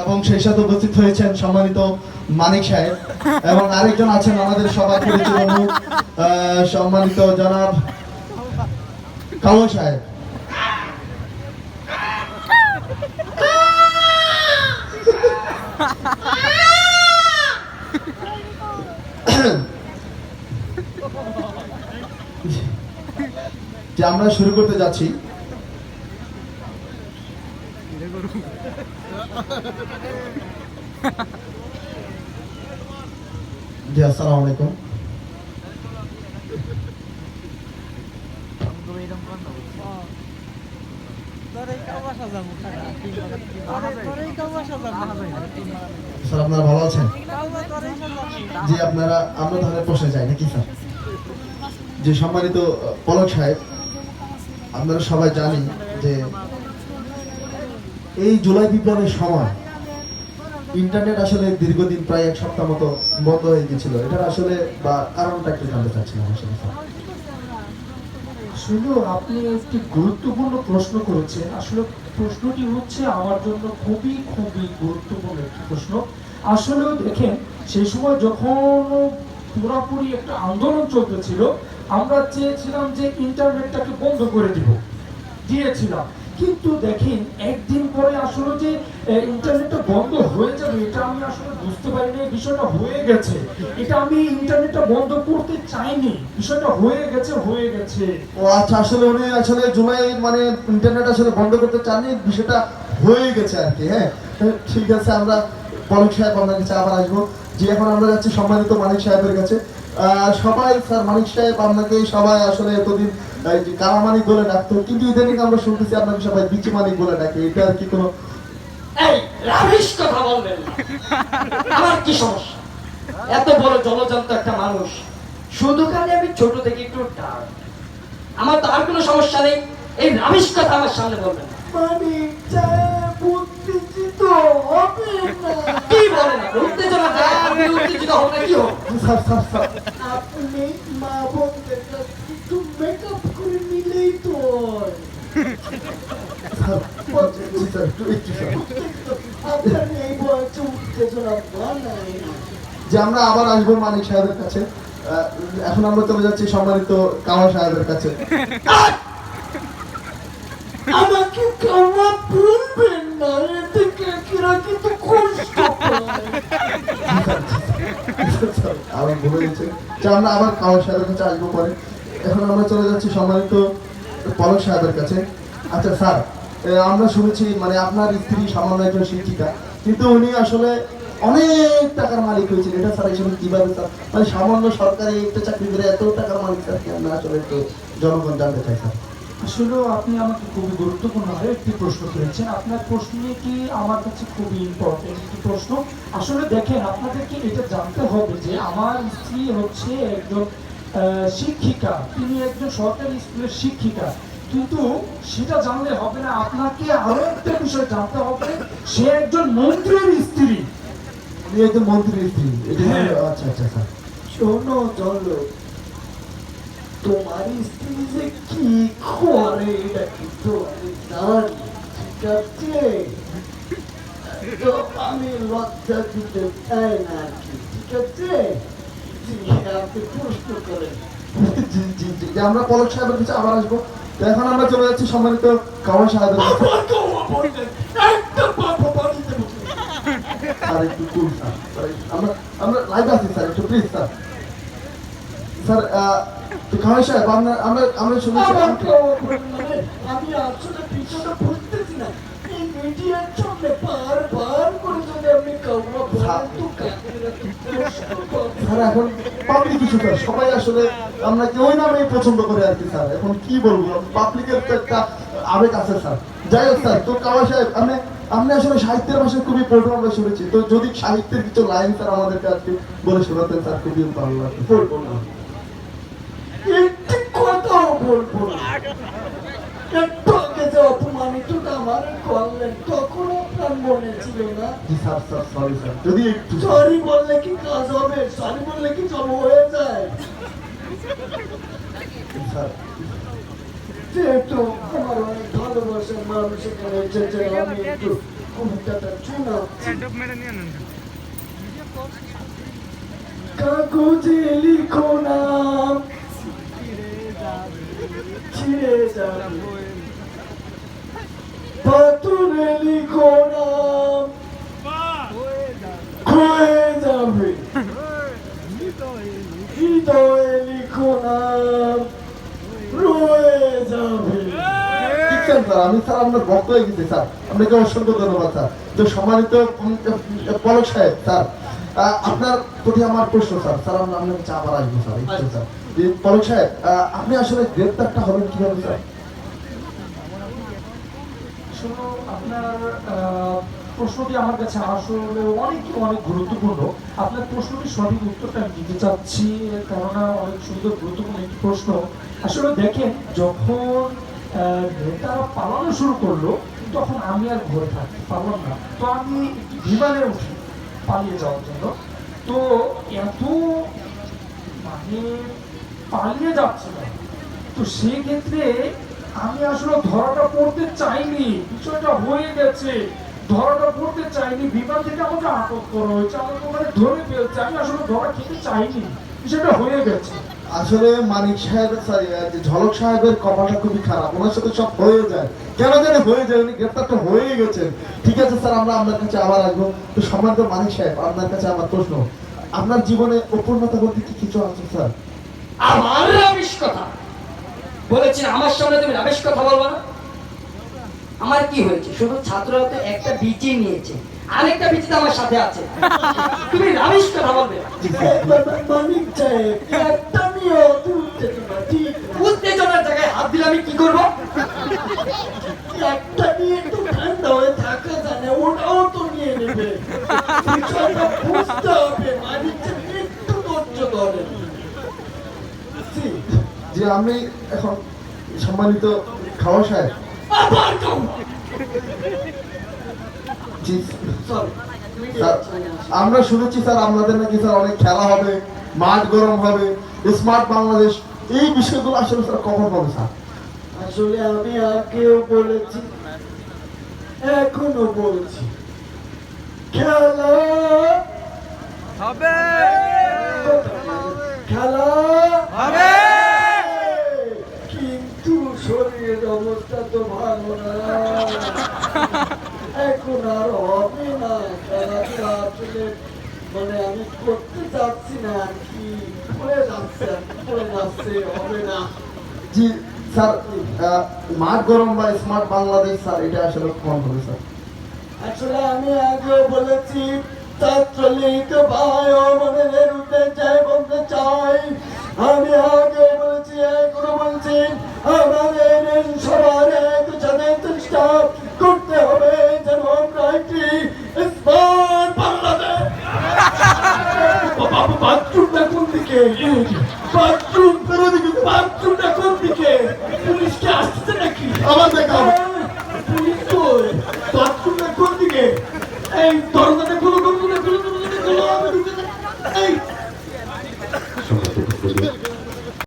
এবং সেই সাথে উপস্থিত হয়েছেন সম্মানিত মানিক সাহেব এবং আরেকজন আছেন আমাদের সবার পরিচিত সম্মানিত জনাব কামল সাহেব। যে আমরা শুরু করতে যাচ্ছি জি, আসসালামু আলাইকুম। স্যার, আপনারা ভালো আছেন? জি, আপনারা, আমরা তাহলে প্রশ্নে যাই, নাকি স্যার? যে সম্মানিত পলক সাহেব, আপনারা সবাই জানি যে এই জুলাই বিপ্লবের সময় ইন্টারনেট আসলে দীর্ঘদিন প্রায় এক সপ্তাহ মতো বন্ধ হয়ে গেছিল। এটার আসলে বা কারণটা একটু জানতে চাচ্ছিলাম আসলে শুধু আপনি একটি গুরুত্বপূর্ণ প্রশ্ন করেছেন। আসলে প্রশ্নটি হচ্ছে আমার জন্য খুবই খুবই গুরুত্বপূর্ণ একটি প্রশ্ন। আসলেও দেখেন, সেই সময় যখন পুরোপুরি একটা আন্দোলন চলতেছিল, আমরা চেয়েছিলাম যে ইন্টারনেটটাকে বন্ধ করে দিব। দিয়েছিলাম। কিন্তু দেখেন, একদিন পরে আসলে যে ইন্টারনেটটা বন্ধ হয়ে যাবে, এটা আমি আসলে বুঝতে পারিনি, এই বিষয়টা হয়ে গেছে। এটা আমি ইন্টারনেটটা বন্ধ করতে চাইনি, বিষয়টা হয়ে গেছে হয়ে গেছে। ও আচ্ছা আসলে উনি আসলে জুলাই মানে ইন্টারনেট আসলে বন্ধ করতে চাননি, বিষয়টা হয়ে গেছে আর কি হ্যাঁ? ঠিক আছে, আমরা পলক সাহেব আপনার কাছে আবার আসব। যে এখন আমরা যাচ্ছি সম্মানিত মালিক সাহেবের কাছে। সবাই স্যার মানিক সাহেব আপনাকে সবাই আসলে এতদিন এই যে কালা মানিক বলে ডাকতো কিন্তু ইদানিং আমরা শুনতেছি আপনাকে সবাই বিচি মানিক বলে ডাকে এটা আর কি কোনো এই রাবিশ কথা বলবেন আমার কি সমস্যা? এত বড় জলজান্ত একটা মানুষ শুধু খালি আমি ছোট থেকে একটু ডাক আমার তো আর কোনো সমস্যা নেই। এই রাবিশ কথা আমার সামনে বলবেন না। যে আমরা আবার আসব মানিক সাহেবের কাছে। এখন আমরা চলে যাচ্ছি সম্মানিত কামা সাহেবের কাছে। আমাকে ক্ষমা বলবেন না কাকিরা কিন্তু কষ্ট ভুলে গেছে। আমরা আবার কামাল সাহেবের কাছে আসব পরে। এখন আমরা চলে যাচ্ছি সম্মানিত পলক সাহেবের কাছে। আচ্ছা স্যার আমরা শুনেছি মানে আপনার স্ত্রী সামান্য একজন শিক্ষিকা, কিন্তু উনি আসলে অনেক টাকার মালিক হয়েছেন। এটা স্যার হিসেবে কীভাবে স্যার? মানে সামান্য সরকারি একটা চাকরি করে এত টাকার মালিক, স্যার আমরা আসলে একটু জনগণ জানতে চাই, স্যার? আসলে আপনি আমাকে খুবই গুরুত্বপূর্ণ একটি প্রশ্ন করেছেন। আপনার প্রশ্নটি আমার কাছে খুবই ইম্পর্টেন্ট একটি প্রশ্ন? আসলে দেখেন আপনাদেরকে এটা জানতে হবে যে আমার স্ত্রী হচ্ছে একজন শিক্ষিকা। তিনি একজন সরকারি স্কুলের শিক্ষিকা। কিন্তু সেটা জানলে হবে না আপনাকে আরও একটা বিষয় জানতে হবে। সে একজন মন্ত্রীর স্ত্রী। একজন মন্ত্রীর স্ত্রী। হ্যাঁ। আচ্ছা আচ্ছা স্যার শোনো চলো তোমার স্ত্রী যে কি করে এটা কিন্তু আমি জানি ঠিক আছে আমি লজ্জা দিতে চাই না কি ঠিক আছে আপনি প্রশ্ন করেন আমরা পলক সাহেবের কাছে আবার আসব। এখন আমরা চলে যাচ্ছি সম্মানিত কামাল সাহেবের আমরা আমরা লাইভ আছি, স্যার, একটু প্লিজ স্যার। স্যার কামাল সাহেব আমরা আমরা শুনেছি আমি আসলে পিছনে বুঝতেছি না। এই মিডিয়ার সামনে বারবার করে যদি আপনি কাউকে বলেন তো কাকেরা তো প্রশ্ন করে। স্যার এখন পাবলিক কিছু স্যার সবাই আসলে আমরা কি ওই পছন্দ করে আর কি স্যার। এখন কি বলব? পাবলিকের তো একটা আবেগ আছে স্যার। যাই হোক স্যার তো সাহেব আপনি আসলে সাহিত্যের ভাষায় খুবই পড়ব আমরা শুনেছি। তো যদি সাহিত্যের কিছু লাইন স্যার আমাদেরকে আজকে বলে শোনাতেন স্যার খুবই ভালো লাগতো বলব না একটি কথাও বলব না একটু আগে যে অপমানিতটা আমার করলেন তখন আপনার মনে ছিল না? যদি একটু সরি বললে কি কাজ হবে? সরি বললে কি সব হয়ে যায়? যেহেতু আমার অনেক ভালোবাসার মানুষ এখানে এসেছে আমি একটু কবিতাটা শোনাচ্ছি কাগজে লিখো নাম ছিঁড়ে যাবে পাথরে লিখো নাম ক্ষয়ে যাবে হৃদয়ে লিখো নাম রয়ে যাবে ঠিক স্যার আমি স্যার আপনার ভক্ত হয়ে গেছি, স্যার। আপনাকে অসংখ্য ধন্যবাদ, স্যার। তো সম্মানিত পলক সাহেব, স্যার আপনার প্রতি আমার প্রশ্ন, স্যার। স্যার কাছে আবার আসব স্যার। স্যার। পলক সাহেব আপনি আসলে গ্রেপ্তারটা হবেন কীভাবে, স্যার? প্রশ্নটি আমার কাছে আসলে অনেক অনেক গুরুত্বপূর্ণ। আপনার প্রশ্নটি সঠিক উত্তরটা আমি দিতে চাচ্ছি, কেননা অনেক সুন্দর, গুরুত্বপূর্ণ একটি প্রশ্ন। আসলে দেখেন, যখন নেতারা পালানো শুরু করল, তখন আমি আর ঘরে পারলাম না। তো আমি বিমানে উঠি পালিয়ে যাওয়ার জন্য। তো এত মানে পালিয়ে যাচ্ছিল। তো সেক্ষেত্রে আমি আসলে ধরাটা পড়তে চাইনি, বিষয়টা হয়ে গেছে। ধরাটা পড়তে চাইনি, বিমান থেকে আমাকে আটক করা হয়েছে, আমাকে ওখানে ধরে ফেলছে। আমি আসলে ধরা খেতে চাইনি, বিষয়টা হয়ে গেছে। আসলে মানিক সাহেব সরি ঝলক সাহেবের কপালটা খুবই খারাপ ওনার সাথে সব হয়ে যায়। কেন জানি হয়ে যায় উনি গ্রেপ্তারটা হয়ে গেছেন। ঠিক আছে স্যার আমরা আপনার কাছে আবার আসব। তো সম্মানিত মানিক সাহেব আপনার কাছে আমার প্রশ্ন। আপনার জীবনে অপূর্ণতা বলতে কি কিছু আছে স্যার? আমার রাবিশ কথা। বলেছি আমার সামনে তুমি রাবিশ কথা বলব না? আমার কি হয়েছে? শুধু ছাত্ররা তো একটা বিচি নিয়েছে। আরেকটা বিচি তো আমার সাথে আছে। তুমি রাবিশ কথা বলবে মানিক সাহেব উত্তেজনার জায়গায় হাত দিলে আমি কি করব? একটা নিয়ে একটু ঠান্ডা হয়ে থাকা জানে ওটাও তো নিয়ে নেবে। বুঝতে হবে একটু ধৈর্য ধরেন জি, যে আমি এখন সম্মানিত খাওয়া সাহেব। আবার জি। আমরা শুনেছি স্যার আপনাদের নাকি স্যার অনেক খেলা হবে মাঠ গরম হবে। স্মার্ট বাংলাদেশ এই বিষয়গুলো আসলে স্যার কখন হবে স্যার? আসলে আমি আগেও বলেছি এখনও বলছি। খেলা! হবে! খেলা! কিন্তু শরীরের অবস্থা তো ভালো না। এখন আর হবে না। খেলাটা আসলে মানে আমি আসলে কোন হবে আমি আগে বলেছি ছাত্রলীগ ভাই ও চাই